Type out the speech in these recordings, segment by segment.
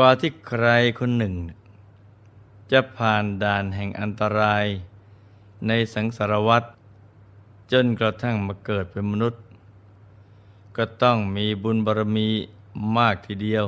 ว่าที่ใครคนหนึ่ง จะผ่านด่านแห่งอันตราย ในสังสารวัฏจนกระทั่งมาเกิดเป็นมนุษย์ ก็ต้องมีบุญบารมีมากทีเดียว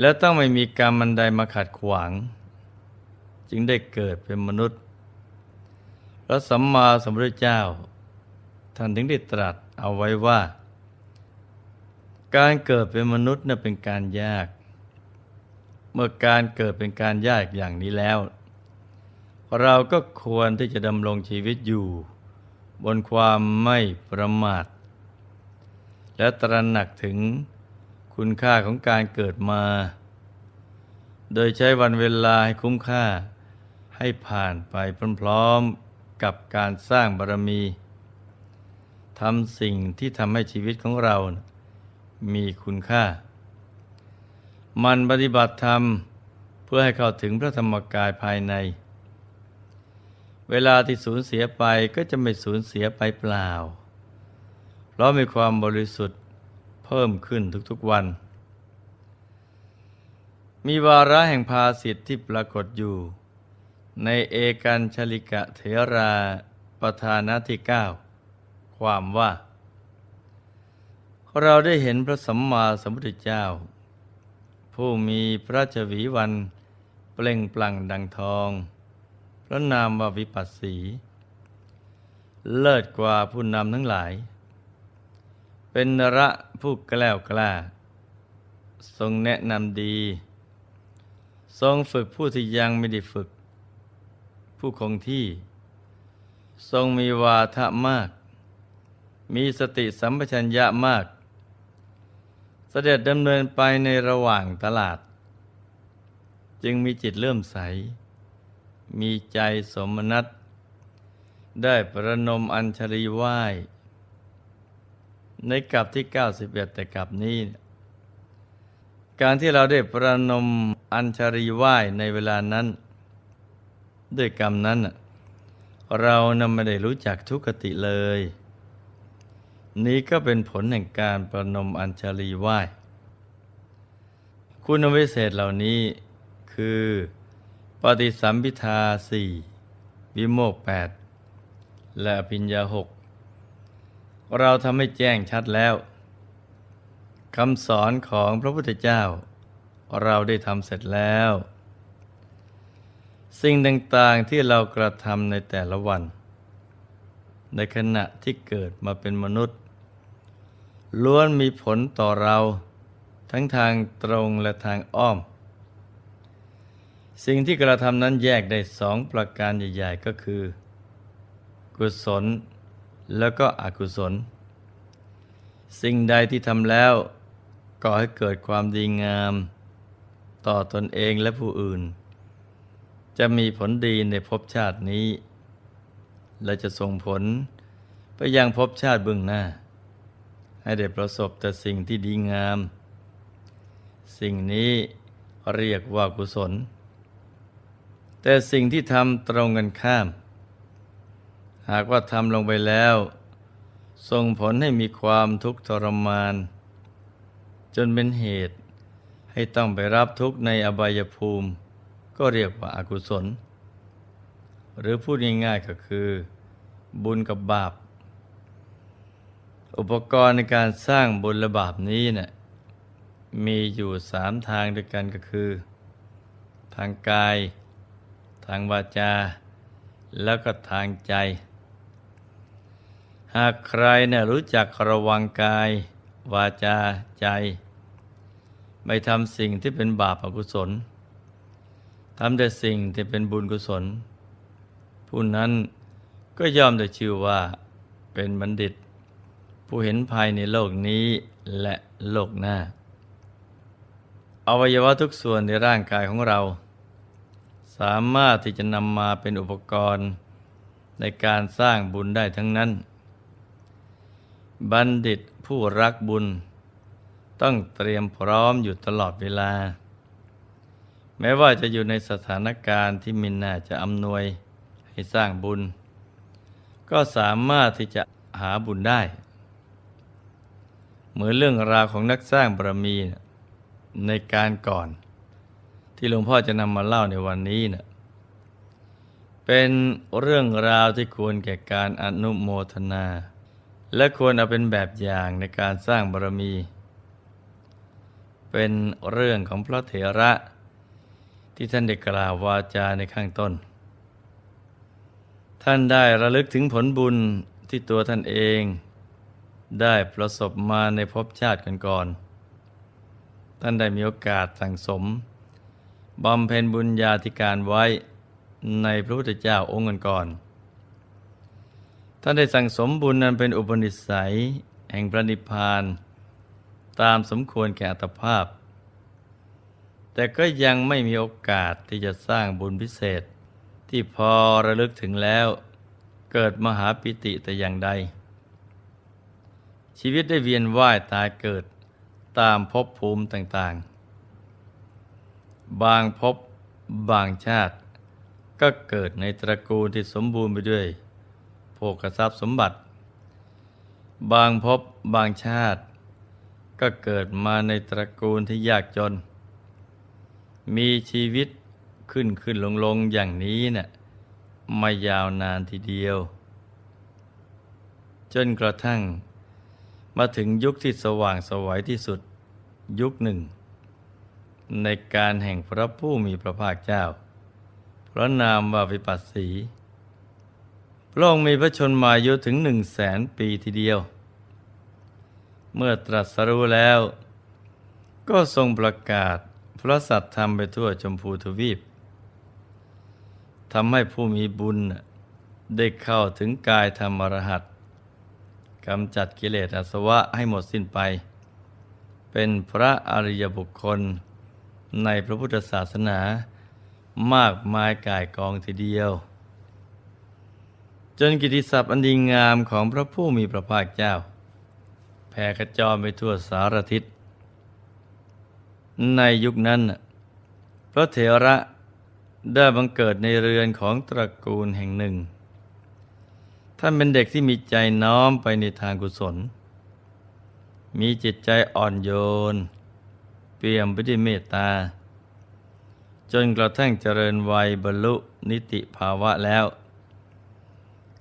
และต้องไม่มีกรรมันใดมาขัดขวาง จึงได้เกิดเป็นมนุษย์พระสัมมาสัมพุทธเจ้า ท่านถึงได้ตรัสเอาไว้ว่า การเกิดเป็นมนุษย์น่ะเป็นการยาก เมื่อการเกิดเป็นการยากอย่างนี้แล้ว เราก็ควรที่จะดำรงชีวิตอยู่ บนความไม่ประมาท และตระหนักถึงคุณค่าของการเกิดมา โดยใช้วันเวลาให้คุ้มค่าให้ผ่านไปพร้อมๆกับการสร้างบารมีทำสิ่งที่ทำให้ชีวิตของเรา มีคุณค่า มันปฏิบัติธรรมเพื่อให้เข้าถึงพระธรรมกายภายใน เวลาที่สูญเสียไปก็จะไม่สูญเสียไปเปล่า เพราะมีความบริสุทธิ์เพิ่มขึ้นทุกๆวัน มีวาระแห่งภาสิทธิ์ที่ปรากฏอยู่ ในเอกันชลิกะเถราประธานาที่เก้าความว่า เราได้เห็นพระสัมมาสัมพุทธเจ้า ผู้มีพระชวีวันเปล่งปลั่งดังทอง พระนามว่าวิปัสสี เลิศกว่าผู้นำทั้งหลาย เป็นนระผู้แกล้วกล้า ทรงแนะนำดี ทรงฝึกผู้ที่ยังไม่ได้ฝึก ผู้คงที่ ทรงมีวาทะมาก มีสติสัมปชัญญะมาก เสด็จดำเนินไปในระหว่างตลาด จึงมีจิตเลื่อมใส มีใจสมนัตได้ประนมอัญชลีไหว้ ในกลับที่ 91 แต่กลับนี้ การที่เราได้ประนมอัญชลีไหว้ในเวลานั้น ด้วยกรรมนั้น เรานำไม่ได้รู้จักทุกขติเลย นี้ก็เป็นผลแห่งการประนมอัญชลีไหว้ คุณวิเศษเหล่านี้คือ ปฏิสัมพิทาสี่วิโมกแปดและอภิญญาหกเราทำให้แจ้งชัดแล้วคำสอนของพระพุทธเจ้า เราได้ทำเสร็จแล้ว สิ่งต่างๆที่เรากระทำในแต่ละวัน ในขณะที่เกิดมาเป็นมนุษย์ ล้วนมีผลต่อเรา ทั้งทางตรงและทางอ้อม สิ่งที่กระทำนั้นแยกได้สองประการใหญ่ ๆ ก็คือ กุศลแล้วก็อกุศล สิ่งใดที่ทำแล้วก่อให้เกิดความดีงาม ต่อตนเองและผู้อื่น จะมีผลดีในภพชาตินี้ และจะส่งผลไปยังภพชาติเบื้องหน้า ให้ได้ประสบแต่สิ่งที่ดีงาม สิ่งนี้เรียกว่ากุศล แต่สิ่งที่ทำตรงกันข้าม หากว่าทำลงไปแล้ว ส่งผลให้มีความทุกข์ทรมาน จนเป็นเหตุให้ต้องไปรับทุกข์ในอบายภูมิ ก็เรียกว่าอากุศล หรือพูดง่ายๆก็คือ บุญกับบาป อุปกรณ์ในการสร้างบุญและบาปนี้เนะี่ยมีอยู่สามทางด้วยกันก็คือ ทางกาย ทางวาจา แล้วก็ทางใจ หากใครเนี่ยรู้จักระวังกาย วาจาใจ ไม่ทำสิ่งที่เป็นบาปอกุศลทำแต่สิ่งที่เป็นบุญกุศล ผู้นั้นก็ยอมได้ชื่อว่าเป็นบัณฑิต ผู้เห็นภายในโลกนี้และโลกหน้า อวัยวะทุกส่วนในร่างกายของเรา สามารถที่จะนำมาเป็นอุปกรณ์ในการสร้างบุญได้ทั้งนั้น บัณฑิตผู้รักบุญ ต้องเตรียมพร้อมอยู่ตลอดเวลา แม้ว่าจะอยู่ในสถานการณ์ที่มินน่าจะอำนวยให้สร้างบุญ ก็สามารถที่จะหาบุญได้ เหมือนเรื่องราวของนักสร้างบารมีนะในการก่อน ที่หลวงพ่อจะนำมาเล่าในวันนี้นะเป็นเรื่องราวที่ควรแก่การอนุโมทนา และควรเอาเป็นแบบอย่างในการสร้างบารมี เป็นเรื่องของพระเถระ ที่ท่านได้กล่าววาจาในข้างต้น ท่านได้ระลึกถึงผลบุญที่ตัวท่านเอง ได้ประสบมาในภพชาติก่อนๆท่านได้มีโอกาสสั่งสมบำเพ็ญบุญญาธิการไว้ในพระพุทธเจ้าองค์ก่อนท่านได้สั่งสมบุญนั้นเป็นอุปนิสัย แห่งพระนิพพาน ตามสมควรแก่อัตภาพ แต่ก็ยังไม่มีโอกาสที่จะสร้างบุญพิเศษ ที่พอระลึกถึงแล้ว เกิดมหาปิติแต่อย่างใด ชีวิตได้เวียนว่ายตายเกิดตามภพภูมิต่างๆ บางภพบางชาติ ก็เกิดในตระกูลที่สมบูรณ์ไปด้วยโภคทรัพย์สมบัติ บางภพบางชาติ ก็เกิดมาในตระกูลที่ยากจน มีชีวิตขึ้นขึ้นลงลงอย่างนี้เนะ่ะมายาวนานทีเดียว จนกระทั่ง มาถึงยุคที่สว่างสวัยที่สุดยุคหนึ่ง ในการแห่งพระผู้มีพระภาคเจ้า พระนามว่าวิปัสสี พระองค์มีพระชนมายุถึงหนึ่งแสนปีทีเดียว เมื่อตรัสรู้แล้ว ก็ทรงประกาศพระสัตธรรมไปทั่วชมพูทวีปทำให้ผู้มีบุญได้เข้าถึงกายธรรมรหัส กำจัดกิเลสอาสวะให้หมดสิ้นไป เป็นพระอริยบุคคล ในพระพุทธศาสนามากมายกายกองทีเดียว จนกิติศัพท์อันดีงามของพระผู้มีพระภาคเจ้า แผ่กระจรไปทั่วสารทิศ ในยุคนั้น พระเถระได้บังเกิดในเรือนของตระกูลแห่งหนึ่ง ท่านเป็นเด็กที่มีใจน้อมไปในทางกุศล มีจิตใจอ่อนโยน เปี่ยมไปด้วยเมตตา จนกระทั่งเจริญวัยบรรลุนิติภาวะแล้ว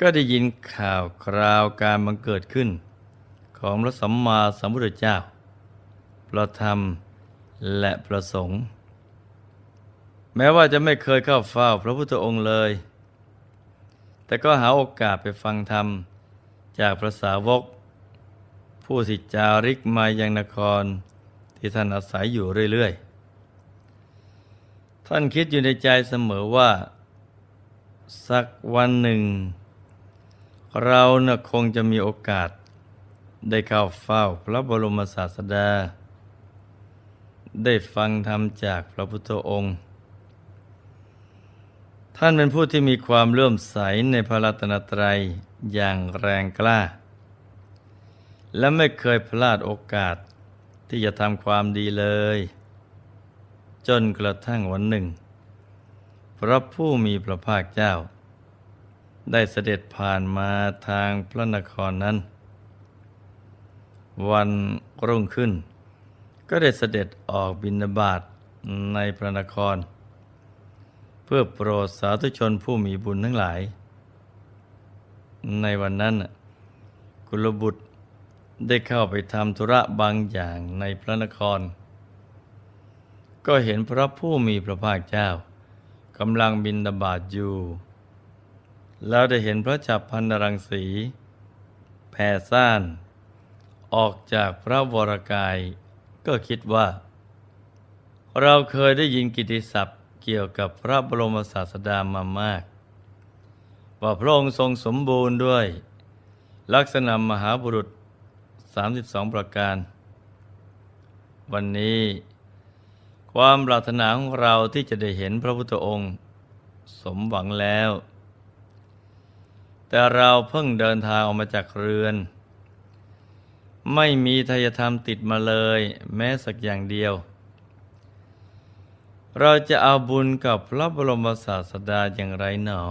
ก็ได้ยินข่าวคราวการบังเกิดขึ้น ของพระสัมมาสัมพุทธเจ้าพระธรรมและพระสงฆ์แม้ว่าจะไม่เคยเข้าเฝ้าพระพุทธองค์เลย แต่ก็หาโอกาสไปฟังธรรม จากพระสาวก ผู้สิจาริกมายังนคร ที่ท่านอาศัยอยู่เรื่อยๆ ท่านคิดอยู่ในใจเสมอว่า สักวันหนึ่ง เราน่ะคงจะมีโอกาส ได้เข้าเฝ้าพระบรมศาสดา ได้ฟังธรรมจากพระพุทธองค์ ท่านเป็นผู้ที่มีความเลื่อมใสในพระรัตนตรัยอย่างแรงกล้า และไม่เคยพลาดโอกาสที่จะทำความดีเลย จนกระทั่งวันหนึ่ง พระผู้มีพระภาคเจ้า ได้เสด็จผ่านมาทางพระนครนั้น วันรุ่งขึ้น ก็ได้เสด็จออกบินาบาตในพระนคร พื่อโปรดสาธุชนผู้มีบุญทั้งหลาย ในวันนั้นกุลบุตรได้เข้าไปทำธุระบางอย่างในพระนคร ก็เห็นพระผู้มีพระภาคเจ้ากำลังบินดาบาดอยู่ แล้วได้เห็นพระจับพันนรังสี แผ่ซ่าน ออกจากพระวรกาย ก็คิดว่า เราเคยได้ยินกิติศัพท์ เกี่ยวกับพระบรมศาสดามามาก ว่าพระองค์ทรงสมบูรณ์ด้วย ลักษณะมหาบุรุษ 32 ประการ วันนี้ ความปรารถนาของเราที่จะได้เห็นพระพุทธองค์ สมหวังแล้ว แต่เราเพิ่งเดินทางออกมาจากเรือน ไม่มีทายธรรมติดมาเลย แม้สักอย่างเดียว เราจะเอาบุญกับพระบรมศาสดาอย่างไรหนอ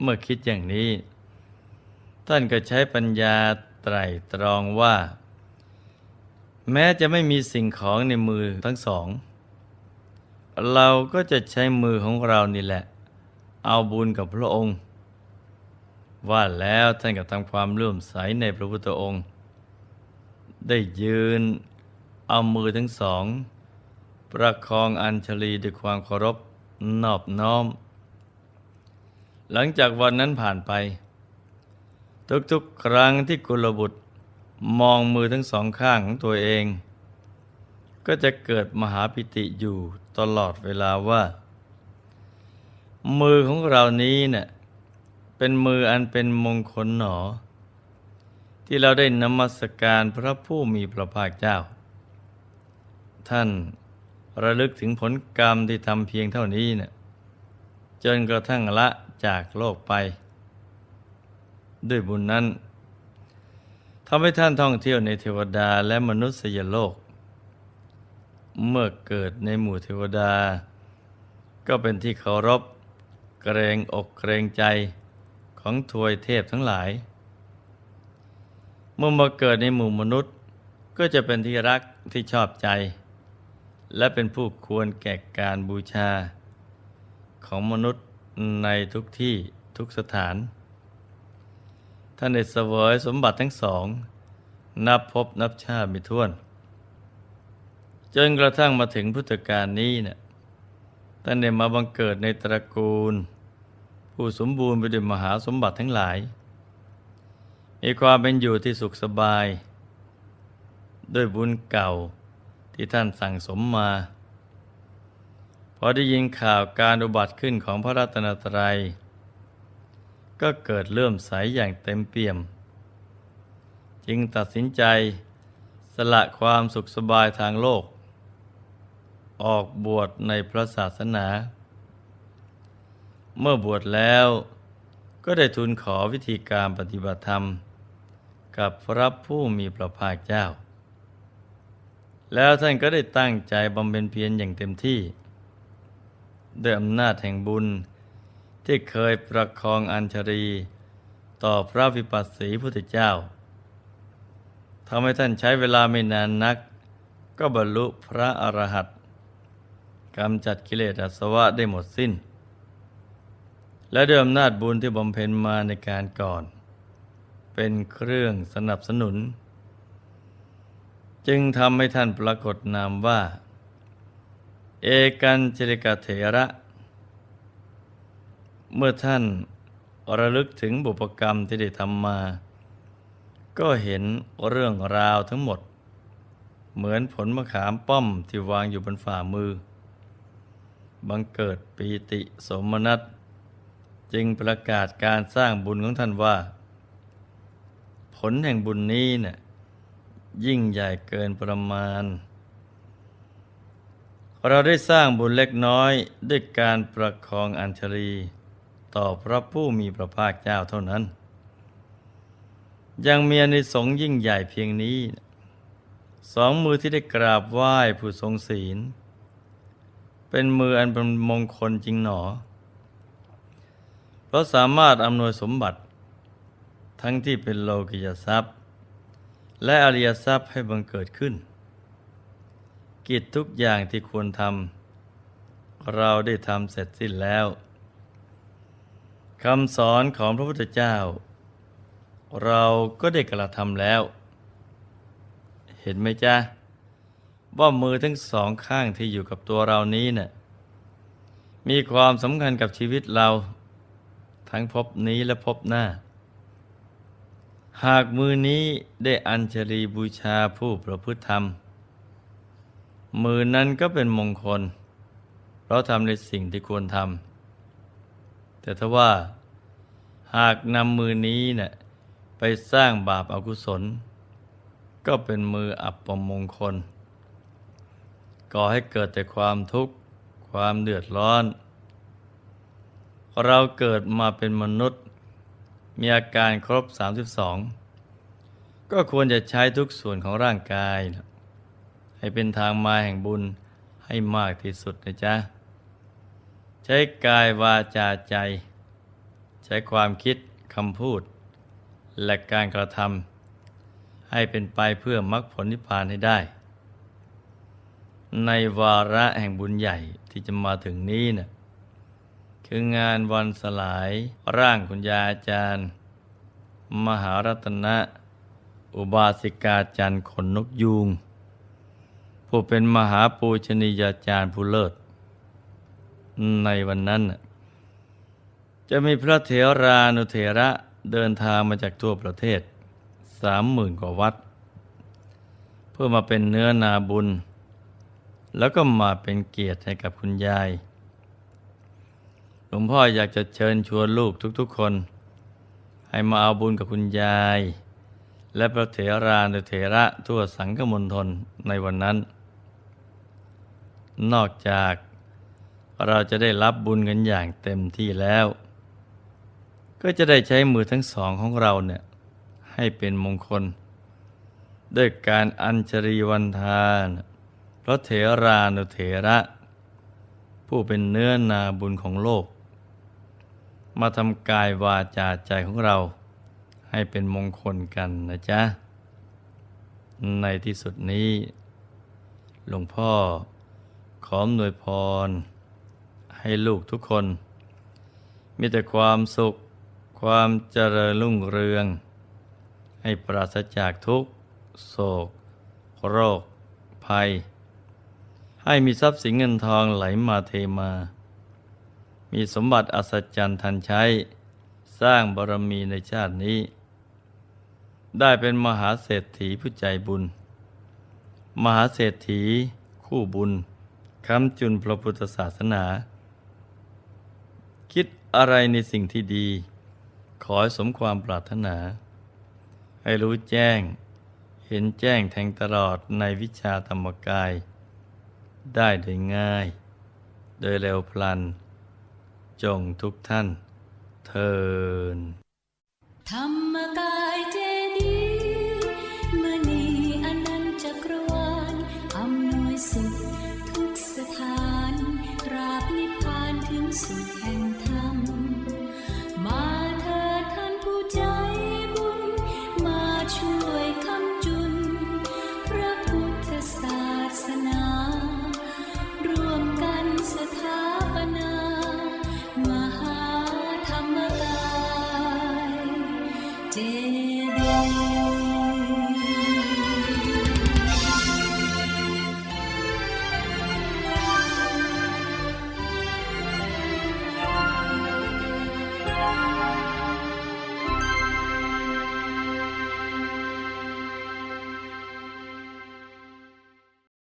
เมื่อคิดอย่างนี้ ท่านก็ใช้ปัญญาไตรตรองว่า แม้จะไม่มีสิ่งของในมือทั้งสอง เราก็จะใช้มือของเรานี่แหละ เอาบุญกับพระองค์ ว่าแล้วท่านก็ทำความเลื่อมใสในพระพุทธองค์ ได้ยืนเอามือทั้งสอง ประคองอัญชลีด้วยความเคารพนอบน้อม หลังจากวันนั้นผ่านไป ทุกๆ ครั้งที่กุลบุตรมองมือทั้งสองข้างของตัวเอง ก็จะเกิดมหาปิติอยู่ตลอดเวลาว่า มือของเรานี้เนะ่ยเป็นมืออันเป็นมงคลหนอ ที่เราได้นมัสการพระผู้มีพระภาคเจ้า ท่าน ระลึกถึงผลกรรมที่ทำเพียงเท่านี้เนะ่ยจนกระทั่งละจากโลกไป ด้วยบุญนั้นทำให้ท่านท่องเที่ยวในเทวดาและมนุษยโลก เมื่อเกิดในหมู่เทวดา ก็เป็นที่เคารพ เกรงอกเกรงใจของทวยเทพทั้งหลาย เมื่อมาเกิดในหมู่มนุษย์ ก็จะเป็นที่รักที่ชอบใจ และเป็นผู้ควรแก่การบูชา ของมนุษย์ในทุกที่ทุกสถาน ท่านได้เสวยสมบัติทั้งสอง นับพบนับชาติไม่ถ้วน จนกระทั่งมาถึงพุทธกาลนี้เนี่ยท่านได้มาบังเกิดในตระกูล ผู้สมบูรณ์ไปด้วยมหาสมบัติทั้งหลาย มีความเป็นอยู่ที่สุขสบาย ด้วยบุญเก่า ที่ท่านสั่งสมมา พอได้ยินข่าวการอุบัติขึ้นของพระรัตนตรัย ก็เกิดเลื่อมใสอย่างเต็มเปี่ยม จึงตัดสินใจสละความสุขสบายทางโลก ออกบวชในพระศาสนา เมื่อบวชแล้วก็ได้ทูลขอวิธีการปฏิบัติธรรม กับพระผู้มีพระภาคเจ้า แล้วท่านก็ได้ตั้งใจบำเพ็ญเพียรอย่างเต็มที่ด้วยอำนาจแห่งบุญที่เคยประคองอัญชรี ต่อพระวิปัสสีพุทธเจ้าทำให้ท่านใช้เวลาไม่นานนัก ก็บรรลุพระอรหันต์กำจัดกิเลสอาสวะได้หมดสิ้น และด้วยอำนาจบุญที่บำเพ็ญมาในการก่อน เป็นเครื่องสนับสนุน จึงทำให้ท่านปรากฏนามว่า เอกันจริกเถระ เมื่อท่านระลึกถึงบุพกรรมที่ได้ทำมา ก็เห็นเรื่องราวทั้งหมด เหมือนผลมะขามป้อมที่วางอยู่บนฝ่ามือ บังเกิดปีติสมนัตจึงประกาศการสร้างบุญของท่านว่า ผลแห่งบุญนี้เนะ่ย ยิ่งใหญ่เกินประมาณ เราได้สร้างบุญเล็กน้อยด้วยการประคองอัญชลีต่อพระผู้มีพระภาคเจ้าเท่านั้น ยังมีอนิสงส์ยิ่งใหญ่เพียงนี้ สองมือที่ได้กราบไหว้ผู้ทรงศีล เป็นมืออันเป็นมงคลจริงหนอ เพราะสามารถอำนวยสมบัติทั้งที่เป็นโลกิยทรัพย์ และอริยทรัพย์ให้บังเกิดขึ้น กิจทุกอย่างที่ควรทำเราได้ทำเสร็จสิ้นแล้วคำสอนของพระพุทธเจ้า เราก็ได้กระทำแล้ว เห็นไหมจ๊ะว่ามือทั้งสองข้างที่อยู่กับตัวเรานี้เนะ่ยมีความสำคัญกับชีวิตเรา ทั้งภพนี้และภพหน้า หากมือนี้ได้อัญชลีบูชาผู้ประพฤติธรรม มือนั้นก็เป็นมงคล เพราะทำในสิ่งที่ควรทำแต่ถ้าว่าหากนำมือนี้เนะ่ยไปสร้างบาปอากุศล ก็เป็นมืออับปมงคล ก่อให้เกิดแต่ความทุกข์ความเดือดร้อน เราเกิดมาเป็นมนุษย์ มีอาการครบ 32 ก็ควรจะใช้ทุกส่วนของร่างกาย ให้เป็นทางมาแห่งบุญให้มากที่สุดนะจ๊ะ ใช้กายวาจาใจ ใช้ความคิดคำพูด และการกระทำให้เป็นไปเพื่อมรรคผลนิพพานให้ได้ ในวาระแห่งบุญใหญ่ที่จะมาถึงนี้นะ่ะ คืองานวันสลายร่างคุณยายอาจารย์ มหารัตนะ อุบาสิกาจันทร์ขนนกยูง ผู้เป็นมหาปูชนียาจารย์ผู้เลิศ ในวันนั้น จะมีพระเถรานุเถระเดินทางมาจากทั่วประเทศสามหมื่นกว่าวัด เพื่อมาเป็นเนื้อนาบุญ แล้วก็มาเป็นเกียรติให้กับคุณยาย หลวงพ่ออยากจะเชิญชวนลูกทุกๆคน ให้มาเอาบุญกับคุณยาย และพระเถรานุเถระทั่วสังฆมณฑลในวันนั้น นอกจากเราจะได้รับบุญกันอย่างเต็มที่แล้ว ก็จะได้ใช้มือทั้งสองของเราเนี่ยให้เป็นมงคล ด้วยการอัญชรีวันทานพระเถรานุเถระ ผู้เป็นเนื้อนาบุญของโลก มาทำกายวาจาใจของเรา ให้เป็นมงคลกันนะจ๊ะ ในที่สุดนี้ หลวงพ่อขออำนวยพร ให้ลูกทุกคน มีแต่ความสุข ความเจริญรุ่งเรือง ให้ปราศจากทุกข์โศก โรค ภัย ให้มีทรัพย์สินเงินทองไหลมาเทมา มีสมบัติอัศจรรย์ทันใช้ สร้างบารมีในชาตินี้ ได้เป็นมหาเศรษฐีผู้ใจบุญ มหาเศรษฐี คู่บุญคำจุนพระพุทธศาสนา คิดอะไรในสิ่งที่ดี ขอให้สมความปรารถนา ให้รู้แจ้ง เห็นแจ้งแทงตลอดในวิชาธรรมกาย ได้โดยง่าย โดยเร็วพลัน จงทุกท่านเทินธรรมกา